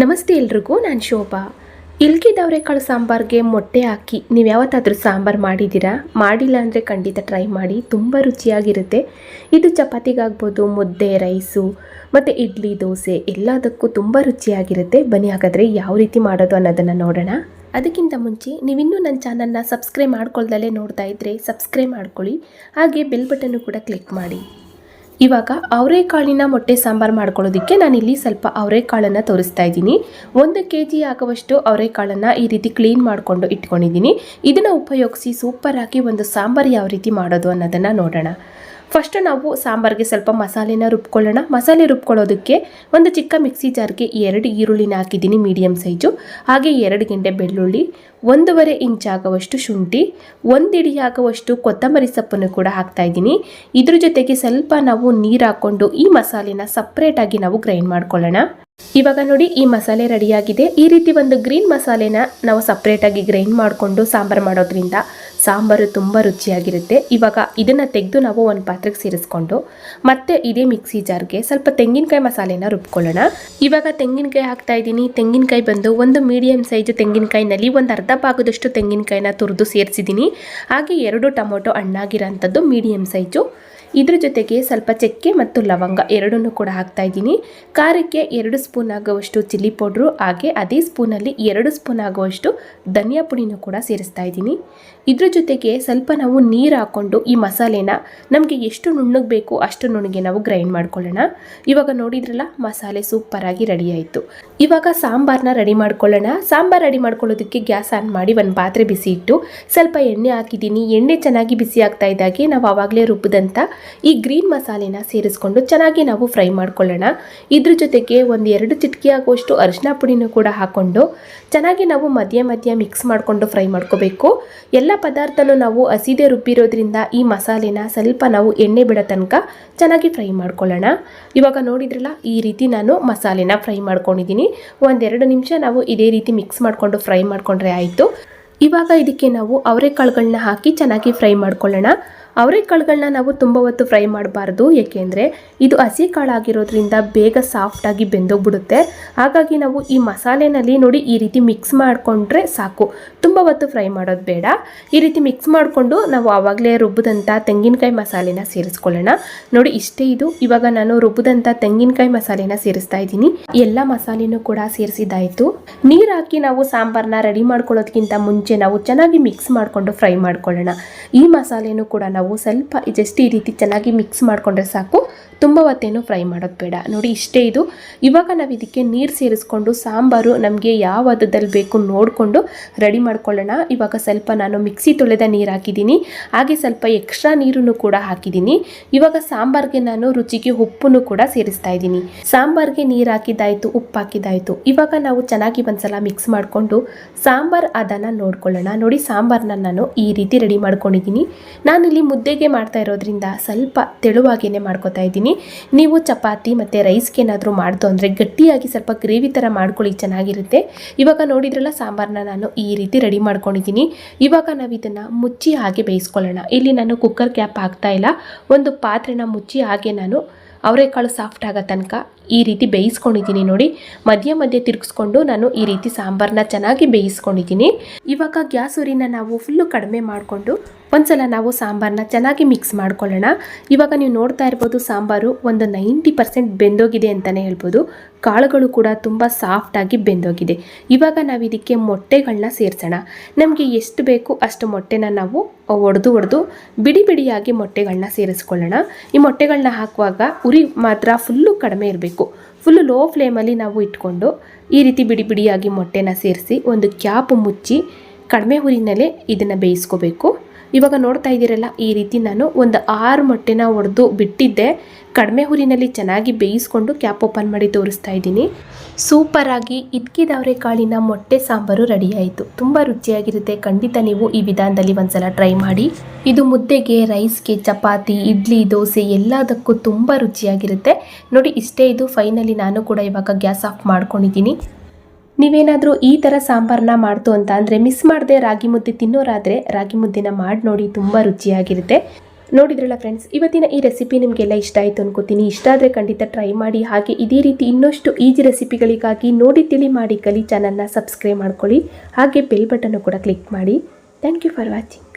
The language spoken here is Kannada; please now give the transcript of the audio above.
ನಮಸ್ತೆ ಎಲ್ರಿಗೂ, ನಾನು ಶೋಭಾ. ಇಲ್ಕಿದವರೆಕಾಳು ಸಾಂಬಾರಿಗೆ ಮೊಟ್ಟೆ ಹಾಕಿ ನೀವು ಯಾವತ್ತಾದರೂ ಸಾಂಬಾರು ಮಾಡಿದ್ದೀರಾ ಮಾಡಿಲ್ಲ ಅಂದರೆ ಖಂಡಿತ ಟ್ರೈ ಮಾಡಿ, ತುಂಬ ರುಚಿಯಾಗಿರುತ್ತೆ. ಇದು ಚಪಾತಿಗಾಗ್ಬೋದು, ಮುದ್ದೆ, ರೈಸು, ಮತ್ತು ಇಡ್ಲಿ, ದೋಸೆ, ಎಲ್ಲದಕ್ಕೂ ತುಂಬ ರುಚಿಯಾಗಿರುತ್ತೆ. ಬನ್ನಿ ಹಾಗಾದರೆ ಯಾವ ರೀತಿ ಮಾಡೋದು ಅನ್ನೋದನ್ನು ನೋಡೋಣ. ಅದಕ್ಕಿಂತ ಮುಂಚೆ, ನೀವಿನ್ನೂ ನನ್ನ ಚಾನಲ್ನ ಸಬ್ಸ್ಕ್ರೈಬ್ ಮಾಡ್ಕೊಳ್ದಲ್ಲೇ ನೋಡ್ತಾ ಇದ್ದರೆ ಸಬ್ಸ್ಕ್ರೈಬ್ ಮಾಡ್ಕೊಳ್ಳಿ. ಹಾಗೆ ಬೆಲ್ ಬಟನ್ನು ಕೂಡ ಕ್ಲಿಕ್ ಮಾಡಿ. ಇವಾಗ ಅವರೆಕಾಳಿನ ಮೊಟ್ಟೆ ಸಾಂಬಾರು ಮಾಡ್ಕೊಳ್ಳೋದಕ್ಕೆ ನಾನಿಲ್ಲಿ ಸ್ವಲ್ಪ ಅವರೆಕಾಳನ್ನು ತೋರಿಸ್ತಾ ಇದ್ದೀನಿ. ಒಂದು ಕೆ ಜಿ ಆಗುವಷ್ಟು ಅವರೆಕಾಳನ್ನು ಈ ರೀತಿ ಕ್ಲೀನ್ ಮಾಡಿಕೊಂಡು ಇಟ್ಕೊಂಡಿದ್ದೀನಿ. ಇದನ್ನು ಉಪಯೋಗಿಸಿ ಸೂಪರಾಗಿ ಒಂದು ಸಾಂಬಾರು ಯಾವ ರೀತಿ ಮಾಡೋದು ಅನ್ನೋದನ್ನು ನೋಡೋಣ. ಫಸ್ಟ್ ನಾವು ಸಾಂಬಾರಿಗೆ ಸ್ವಲ್ಪ ಮಸಾಲೆನ ರುಬ್ಕೊಳ್ಳೋಣ. ಮಸಾಲೆ ರುಬ್ಕೊಳ್ಳೋದಕ್ಕೆ ಒಂದು ಚಿಕ್ಕ ಮಿಕ್ಸಿ ಜಾರ್ಗೆ ಎರಡು ಈರುಳ್ಳಿನ ಹಾಕಿದ್ದೀನಿ ಮೀಡಿಯಮ್ ಸೈಜು ಹಾಗೆ ಎರಡು ಗೆಂಡೆ ಬೆಳ್ಳುಳ್ಳಿ, ಒಂದೂವರೆ ಇಂಚ್ ಆಗುವಷ್ಟು ಶುಂಠಿ, ಒಂದು ಇಡಿ ಆಗುವಷ್ಟು ಕೊತ್ತಂಬರಿ ಸೊಪ್ಪನ್ನು ಕೂಡ ಹಾಕ್ತಾ ಇದ್ದೀನಿ. ಇದ್ರ ಜೊತೆಗೆ ಸ್ವಲ್ಪ ನಾವು ನೀರು ಹಾಕ್ಕೊಂಡು ಈ ಮಸಾಲೆನ ಸಪ್ರೇಟಾಗಿ ನಾವು ಗ್ರೈಂಡ್ ಮಾಡ್ಕೊಳ್ಳೋಣ. ಇವಾಗ ನೋಡಿ ಈ ಮಸಾಲೆ ರೆಡಿಯಾಗಿದೆ ಈ ರೀತಿ ಒಂದು ಗ್ರೀನ್ ಮಸಾಲೆನ ನಾವು ಸಪ್ರೇಟಾಗಿ ಗ್ರೈಂಡ್ ಮಾಡಿಕೊಂಡು ಸಾಂಬಾರು ಮಾಡೋದ್ರಿಂದ ಸಾಂಬಾರು ತುಂಬ ರುಚಿಯಾಗಿರುತ್ತೆ. ಇವಾಗ ಇದನ್ನು ತೆಗೆದು ನಾವು ಒಂದು ಪಾತ್ರೆಗೆ ಸೇರಿಸ್ಕೊಂಡು, ಮತ್ತೆ ಇದೇ ಮಿಕ್ಸಿ ಜಾರ್ಗೆ ಸ್ವಲ್ಪ ತೆಂಗಿನಕಾಯಿ ಮಸಾಲೆನ ರುಬ್ಕೊಳ್ಳೋಣ. ಇವಾಗ ತೆಂಗಿನಕಾಯಿ ಹಾಕ್ತಾ ಇದ್ದೀನಿ. ತೆಂಗಿನಕಾಯಿ ಬಂದು ಒಂದು ಮೀಡಿಯಂ ಸೈಜ್ ತೆಂಗಿನಕಾಯಿನಲ್ಲಿ ಒಂದು ಅರ್ಧ ಭಾಗದಷ್ಟು ತೆಂಗಿನಕಾಯಿನ ತುರಿದು ಸೇರಿಸಿದ್ದೀನಿ. ಹಾಗೆ ಎರಡು ಟೊಮೊಟೊ ಹಣ್ಣಾಗಿರೋಂಥದ್ದು ಮೀಡಿಯಂ ಸೈಜು ಇದ್ರ ಜೊತೆಗೆ ಸ್ವಲ್ಪ ಚಕ್ಕೆ ಮತ್ತು ಲವಂಗ ಎರಡನ್ನೂ ಕೂಡ ಹಾಕ್ತಾ ಇದ್ದೀನಿ. ಖಾರಕ್ಕೆ ಎರಡು ಸ್ಪೂನ್ ಆಗುವಷ್ಟು ಚಿಲ್ಲಿ ಪೌಡ್ರು, ಹಾಗೆ ಅದೇ ಸ್ಪೂನಲ್ಲಿ ಎರಡು ಸ್ಪೂನ್ ಆಗುವಷ್ಟು ಧನಿಯಾ ಪುಡಿನೂ ಕೂಡ ಸೇರಿಸ್ತಾ ಇದ್ದೀನಿ. ಇದ್ರ ಜೊತೆಗೆ ಸ್ವಲ್ಪ ನಾವು ನೀರು ಹಾಕ್ಕೊಂಡು ಈ ಮಸಾಲೆನ ನಮಗೆ ಎಷ್ಟು ನುಣ್ಣಗೆ ಬೇಕು ಅಷ್ಟು ನುಣ್ಣಗೆ ನಾವು ಗ್ರೈಂಡ್ ಮಾಡ್ಕೊಳ್ಳೋಣ. ಇವಾಗ ನೋಡಿದ್ರಲ್ಲ, ಮಸಾಲೆ ಸೂಪರಾಗಿ ರೆಡಿ ಆಯಿತು. ಇವಾಗ ಸಾಂಬಾರನ್ನ ರೆಡಿ ಮಾಡ್ಕೊಳ್ಳೋಣ. ಸಾಂಬಾರು ರೆಡಿ ಮಾಡ್ಕೊಳ್ಳೋದಕ್ಕೆ ಗ್ಯಾಸ್ ಆನ್ ಮಾಡಿ ಒಂದು ಪಾತ್ರೆ ಬಿಸಿ ಇಟ್ಟು ಸ್ವಲ್ಪ ಎಣ್ಣೆ ಹಾಕಿದ್ದೀನಿ. ಎಣ್ಣೆ ಚೆನ್ನಾಗಿ ಬಿಸಿ ಆಗ್ತಾ ಇದ್ದಾಗೆ ನಾವು ಆವಾಗಲೇ ರುಬ್ಬಿದಂಥ ಈ ಗ್ರೀನ್ ಮಸಾಲೆನ ಸೇರಿಸ್ಕೊಂಡು ಚೆನ್ನಾಗಿ ನಾವು ಫ್ರೈ ಮಾಡ್ಕೊಳ್ಳೋಣ. ಇದ್ರ ಜೊತೆಗೆ ಒಂದು ಎರಡು ಚಿಟಕಿ ಆಗುವಷ್ಟು ಅರಿಶಿನ ಪುಡಿನೂ ಕೂಡ ಹಾಕ್ಕೊಂಡು ಚೆನ್ನಾಗಿ ನಾವು ಮಧ್ಯ ಮಧ್ಯ ಮಿಕ್ಸ್ ಮಾಡಿಕೊಂಡು ಫ್ರೈ ಮಾಡ್ಕೋಬೇಕು. ಎಲ್ಲ ಪದಾರ್ಥನೂ ನಾವು ಹಸಿದೆ ರುಬ್ಬಿರೋದ್ರಿಂದ ಈ ಮಸಾಲೆನ ಸ್ವಲ್ಪ ನಾವು ಎಣ್ಣೆ ಬಿಡೋ ತನಕ ಚೆನ್ನಾಗಿ ಫ್ರೈ ಮಾಡ್ಕೊಳ್ಳೋಣ. ಇವಾಗ ನೋಡಿದ್ರಲ್ಲ, ಈ ರೀತಿ ನಾನು ಮಸಾಲೆನ ಫ್ರೈ ಮಾಡ್ಕೊಂಡಿದ್ದೀನಿ. ಒಂದೆರಡು ನಿಮಿಷ ನಾವು ಇದೇ ರೀತಿ ಮಿಕ್ಸ್ ಮಾಡಿಕೊಂಡು ಫ್ರೈ ಮಾಡಿಕೊಂಡ್ರೆ ಆಯಿತು. ಇವಾಗ ಇದಕ್ಕೆ ನಾವು ಅವರೆಕಾಳುಗಳನ್ನ ಹಾಕಿ ಚೆನ್ನಾಗಿ ಫ್ರೈ ಮಾಡ್ಕೊಳ್ಳೋಣ. ಅವರೆಕಾಳುಗಳನ್ನ ನಾವು ತುಂಬ ಹೊತ್ತು ಫ್ರೈ ಮಾಡಬಾರ್ದು. ಏಕೆಂದರೆ ಇದು ಹಸಿ ಕಾಳಾಗಿರೋದ್ರಿಂದ ಬೇಗ ಸಾಫ್ಟಾಗಿ ಬೆಂದೋಗ್ಬಿಡುತ್ತೆ. ಹಾಗಾಗಿ ನಾವು ಈ ಮಸಾಲೆನಲ್ಲಿ ನೋಡಿ ಈ ರೀತಿ ಮಿಕ್ಸ್ ಮಾಡಿಕೊಂಡ್ರೆ ಸಾಕು. ತುಂಬ ಹೊತ್ತು ಫ್ರೈ ಮಾಡೋದು ಬೇಡ. ಈ ರೀತಿ ಮಿಕ್ಸ್ ಮಾಡಿಕೊಂಡು ನಾವು ಆವಾಗಲೇ ರುಬ್ಬಿದಂಥ ತೆಂಗಿನಕಾಯಿ ಮಸಾಲೆನ ಸೇರಿಸ್ಕೊಳ್ಳೋಣ. ನೋಡಿ ಇಷ್ಟೇ ಇದು. ಇವಾಗ ನಾನು ರುಬ್ಬಿದಂಥ ತೆಂಗಿನಕಾಯಿ ಮಸಾಲೆನ ಸೇರಿಸ್ತಾ ಇದ್ದೀನಿ. ಎಲ್ಲ ಮಸಾಲೆನೂ ಕೂಡ ಸೇರಿಸಿದ್ದಾಯಿತು. ನೀರು ಹಾಕಿ ನಾವು ಸಾಂಬಾರನ್ನ ರೆಡಿ ಮಾಡ್ಕೊಳ್ಳೋದಕ್ಕಿಂತ ಮುಂಚೆ ನಾವು ಚೆನ್ನಾಗಿ ಮಿಕ್ಸ್ ಮಾಡಿಕೊಂಡು ಫ್ರೈ ಮಾಡ್ಕೊಳ್ಳೋಣ. ಈ ಮಸಾಲೆನೂ ಕೂಡ ಸ್ವಲ್ಪ ಜಸ್ಟ್ ಈ ರೀತಿ ಚೆನ್ನಾಗಿ ಮಿಕ್ಸ್ ಮಾಡಿಕೊಂಡ್ರೆ ಸಾಕು. ತುಂಬ ಹೊತ್ತೇನು ಫ್ರೈ ಮಾಡೋದು ಬೇಡ. ನೋಡಿ ಇಷ್ಟೇ ಇದು. ಇವಾಗ ನಾವು ಇದಕ್ಕೆ ನೀರು ಸೇರಿಸ್ಕೊಂಡು ಸಾಂಬಾರು ನಮಗೆ ಯಾವ ಹದದಲ್ಲಿ ಬೇಕು ನೋಡಿಕೊಂಡು ರೆಡಿ ಮಾಡ್ಕೊಳ್ಳೋಣ. ಇವಾಗ ಸ್ವಲ್ಪ ನಾನು ಮಿಕ್ಸಿ ತೊಳೆದ ನೀರು ಹಾಕಿದ್ದೀನಿ. ಹಾಗೆ ಸ್ವಲ್ಪ ಎಕ್ಸ್ಟ್ರಾ ನೀರನ್ನು ಕೂಡ ಹಾಕಿದ್ದೀನಿ. ಇವಾಗ ಸಾಂಬಾರ್ಗೆ ನಾನು ರುಚಿಗೆ ಉಪ್ಪನ್ನು ಕೂಡ ಸೇರಿಸ್ತಾ ಇದ್ದೀನಿ. ಸಾಂಬಾರ್ಗೆ ನೀರು ಹಾಕಿದ್ದಾಯಿತು, ಉಪ್ಪು ಹಾಕಿದ್ದಾಯಿತು. ಇವಾಗ ನಾವು ಚೆನ್ನಾಗಿ ಒಂದ್ಸಲ ಮಿಕ್ಸ್ ಮಾಡಿಕೊಂಡು ಸಾಂಬಾರ್ ಅದನ್ನು ನೋಡ್ಕೊಳ್ಳೋಣ. ನೋಡಿ ಸಾಂಬಾರನ್ನ ನಾನು ಈ ರೀತಿ ರೆಡಿ ಮಾಡ್ಕೊಂಡಿದ್ದೀನಿ. ನಾನಿಲ್ಲಿ ಮುದ್ದೆಗೆ ಮಾಡ್ತಾ ಇರೋದ್ರಿಂದ ಸ್ವಲ್ಪ ತೆಳುವಾಗಿಯೇ ಮಾಡ್ಕೊತಾ ಇದ್ದೀನಿ. ನೀವು ಚಪಾತಿ ಮತ್ತು ರೈಸ್ಗೆ ಏನಾದರೂ ಮಾಡ್ದು ಅಂದರೆ ಗಟ್ಟಿಯಾಗಿ ಸ್ವಲ್ಪ ಗ್ರೇವಿ ಥರ ಮಾಡ್ಕೊಳ್ಳಿ, ಚೆನ್ನಾಗಿರುತ್ತೆ. ಇವಾಗ ನೋಡಿದ್ರಲ್ಲ ಸಾಂಬಾರನ್ನ ನಾನು ಈ ರೀತಿ ರೆಡಿ ಮಾಡ್ಕೊಂಡಿದ್ದೀನಿ. ಇವಾಗ ನಾವು ಇದನ್ನು ಮುಚ್ಚಿ ಹಾಗೆ ಬೇಯಿಸ್ಕೊಳ್ಳೋಣ. ಇಲ್ಲಿ ನಾನು ಕುಕ್ಕರ್ ಕ್ಯಾಪ್ ಹಾಕ್ತಾ ಇಲ್ಲ. ಒಂದು ಪಾತ್ರೆನ ಮುಚ್ಚಿ ಹಾಗೆ ನಾನು ಅವರೆಕಾಳು ಸಾಫ್ಟ್ ಆಗೋ ತನಕ ಈ ರೀತಿ ಬೇಯಿಸ್ಕೊಂಡಿದ್ದೀನಿ ನೋಡಿ. ಮಧ್ಯ ಮಧ್ಯೆ ತಿರುಗಿಸ್ಕೊಂಡು ನಾನು ಈ ರೀತಿ ಸಾಂಬಾರನ್ನ ಚೆನ್ನಾಗಿ ಬೇಯಿಸ್ಕೊಂಡಿದ್ದೀನಿ. ಇವಾಗ ಗ್ಯಾಸ್ ಉರಿನ ನಾವು ಫುಲ್ಲು ಕಡಿಮೆ ಮಾಡಿಕೊಂಡು ಒಂದ್ಸಲ ನಾವು ಸಾಂಬಾರನ್ನ ಚೆನ್ನಾಗಿ ಮಿಕ್ಸ್ ಮಾಡ್ಕೊಳ್ಳೋಣ. ಇವಾಗ ನೀವು ನೋಡ್ತಾ ಇರ್ಬೋದು ಸಾಂಬಾರು ಒಂದು ನೈಂಟಿ ಪರ್ಸೆಂಟ್ ಬೆಂದೋಗಿದೆ ಅಂತಲೇ ಹೇಳ್ಬೋದು. ಕಾಳುಗಳು ಕೂಡ ತುಂಬ ಸಾಫ್ಟಾಗಿ ಬೆಂದೋಗಿದೆ. ಇವಾಗ ನಾವು ಇದಕ್ಕೆ ಮೊಟ್ಟೆಗಳನ್ನ ಸೇರಿಸೋಣ. ನಮಗೆ ಎಷ್ಟು ಬೇಕು ಅಷ್ಟು ಮೊಟ್ಟೆನ ನಾವು ಒಡೆದು ಒಡೆದು ಬಿಡಿ ಬಿಡಿಯಾಗಿ ಮೊಟ್ಟೆಗಳನ್ನ ಸೇರಿಸ್ಕೊಳ್ಳೋಣ. ಈ ಮೊಟ್ಟೆಗಳನ್ನ ಹಾಕುವಾಗ ಉರಿ ಮಾತ್ರ ಫುಲ್ಲು ಕಡಿಮೆ ಇರಬೇಕು. ಫುಲ್ಲು ಲೋ ಫ್ಲೇಮಲ್ಲಿ ನಾವು ಇಟ್ಕೊಂಡು ಈ ರೀತಿ ಬಿಡಿ ಬಿಡಿಯಾಗಿ ಮೊಟ್ಟೆನ ಸೇರಿಸಿ ಒಂದು ಕ್ಯಾಪ್ ಮುಚ್ಚಿ ಕಡಿಮೆ ಹುರಿನಲ್ಲೇ ಇದನ್ನು ಬೇಯಿಸ್ಕೋಬೇಕು. ಇವಾಗ ನೋಡ್ತಾ ಇದ್ದೀರಲ್ಲ, ಈ ರೀತಿ ನಾನು ಒಂದು ಆರು ಮೊಟ್ಟೆನ ಒಡೆದು ಬಿಟ್ಟಿದ್ದೆ. ಕಡಿಮೆ ಹುರಿನಲ್ಲಿ ಚೆನ್ನಾಗಿ ಬೇಯಿಸ್ಕೊಂಡು ಕ್ಯಾಪ್ ಓಪನ್ ಮಾಡಿ ತೋರಿಸ್ತಾ ಇದ್ದೀನಿ. ಸೂಪರಾಗಿ ಇದ್ಕಿದವರೆ ಕಾಳಿನ ಮೊಟ್ಟೆ ಸಾಂಬಾರು ರೆಡಿಯಾಯಿತು. ತುಂಬ ರುಚಿಯಾಗಿರುತ್ತೆ. ಖಂಡಿತ ನೀವು ಈ ವಿಧಾನದಲ್ಲಿ ಒಂದ್ಸಲ ಟ್ರೈ ಮಾಡಿ. ಇದು ಮುದ್ದೆಗೆ, ರೈಸ್ಗೆ, ಚಪಾತಿ, ಇಡ್ಲಿ, ದೋಸೆ ಎಲ್ಲದಕ್ಕೂ ತುಂಬ ರುಚಿಯಾಗಿರುತ್ತೆ. ನೋಡಿ, ಇಷ್ಟೇ ಇದು. ಫೈನಲಿ ನಾನು ಕೂಡ ಇವಾಗ ಗ್ಯಾಸ್ ಆಫ್ ಮಾಡ್ಕೊಂಡಿದ್ದೀನಿ. ನೀವೇನಾದರೂ ಈ ಥರ ಸಾಂಬಾರನ್ನ ಮಾಡ್ತು ಅಂತ ಅಂದರೆ ಮಿಸ್ ಮಾಡದೆ ರಾಗಿ ಮುದ್ದೆ ತಿನ್ನೋರಾದರೆ ರಾಗಿ ಮುದ್ದೆನ ಮಾಡಿ ನೋಡಿ, ತುಂಬ ರುಚಿಯಾಗಿರುತ್ತೆ. ನೋಡಿದ್ರಲ್ಲ ಫ್ರೆಂಡ್ಸ್ ಇವತ್ತಿನ ಈ ರೆಸಿಪಿ ನಿಮಗೆಲ್ಲ ಇಷ್ಟ ಆಯಿತು ಅನ್ಕೋತೀನಿ. ಇಷ್ಟ ಆದರೆ ಖಂಡಿತ ಟ್ರೈ ಮಾಡಿ. ಹಾಗೆ ಇದೇ ರೀತಿ ಇನ್ನಷ್ಟು ಈಜಿ ರೆಸಿಪಿಗಳಿಗಾಗಿ ನೋಡಿ, ತಿಳಿ ಮಾಡಿ ಕಲಿ ಚಾನಲ್ನ ಸಬ್ಸ್ಕ್ರೈಬ್ ಮಾಡ್ಕೊಳ್ಳಿ. ಹಾಗೆ ಬೆಲ್ ಬಟನ್ನು ಕೂಡ ಕ್ಲಿಕ್ ಮಾಡಿ. Thank you for watching